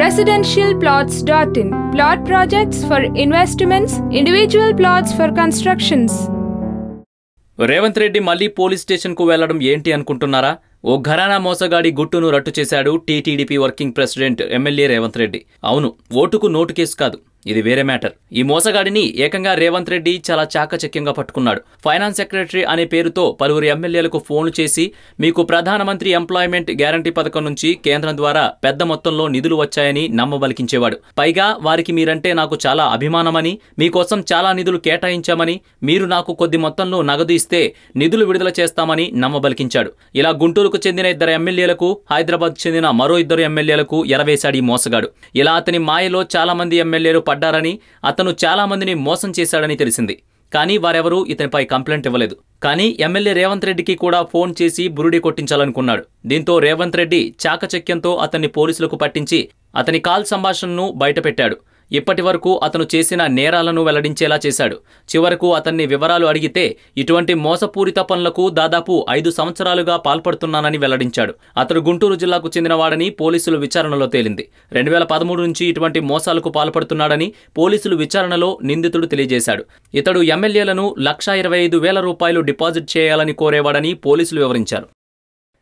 residentialplots.in. Plot projects for investments, individual plots for constructions. Revanth Reddy మళ్ళీ police స్టేషన్కు వెళ్ళడం ఏంటి అనుకుంటున్నారా ఓ ఘరానా మోసగాడి గుట్టును రట్టు చేశాడు TTDP working president MLA Revanth Reddy అవును ఓటుకు నోటు కేసు కాదు ఇది వేరే మ్యాటర్. ఈ మోసగాడిని ఏకంగా రేవంత్ రెడ్డి చాలా చాకచక్యంగా పట్టుకున్నాడు. ఫైనాన్స్ సెక్రటరీ అనే పేరుతో పలువురు ఎమ్మెల్యేలకు ఫోన్లు చేసి మీకు ప్రధానమంత్రి ఎంప్లాయ్మెంట్ గ్యారంటీ పథకం నుంచి కేంద్రం ద్వారా పెద్ద మొత్తంలో నిధులు వచ్చాయని నమ్మబలికించేవాడు. పైగా వారికి మీరంటే నాకు చాలా అభిమానమని మీకోసం చాలా నిధులు కేటాయించామని మీరు నాకు కొద్ది మొత్తంలో నగదు ఇస్తే నిధులు విడుదల చేస్తామని నమ్మబలికించాడు. ఇలా గుంటూరుకు చెందిన ఇద్దరు ఎమ్మెల్యేలకు హైదరాబాద్ చెందిన మరో ఇద్దరు ఎమ్మెల్యేలకు ఎరవేశాడు ఈ మోసగాడు. ఇలా అతని మాయలో చాలా మంది ఎమ్మెల్యేలు పడ్డారని అతను చాలా మందిని మోసం చేశాడని తెలిసింది. కానీ వారెవరూ ఇతనిపై కంప్లైంట్ ఇవ్వలేదు. కానీ ఎమ్మెల్యే రేవంత్ రెడ్డికి కూడా ఫోన్ చేసి బురుడి కొట్టించాలనుకున్నాడు. దీంతో రేవంత్ రెడ్డి చాకచక్యంతో అతన్ని పోలీసులకు పట్టించి అతని కాల్ సంభాషణను బయటపెట్టాడు. ఇప్పటి వరకు అతను చేసిన నేరాలను వెల్లడించేలా చేశాడు. చివరకు అతన్ని వివరాలు అడిగితే ఇటువంటి మోసపూరిత పనులకు దాదాపు ఐదు సంవత్సరాలుగా పాల్పడుతున్నానని వెల్లడించాడు. అతడు గుంటూరు జిల్లాకు చెందినవాడని పోలీసులు విచారణలో తేలింది. రెండు వేల పదమూడు నుంచి ఇటువంటి మోసాలకు పాల్పడుతున్నాడని పోలీసులు విచారణలో నిందితుడు తెలియజేశాడు. ఇతడు ఎమ్మెల్యేలను లక్షా ఇరవై ఐదు వేల రూపాయలు డిపాజిట్ చేయాలని కోరేవాడని పోలీసులు వివరించారు.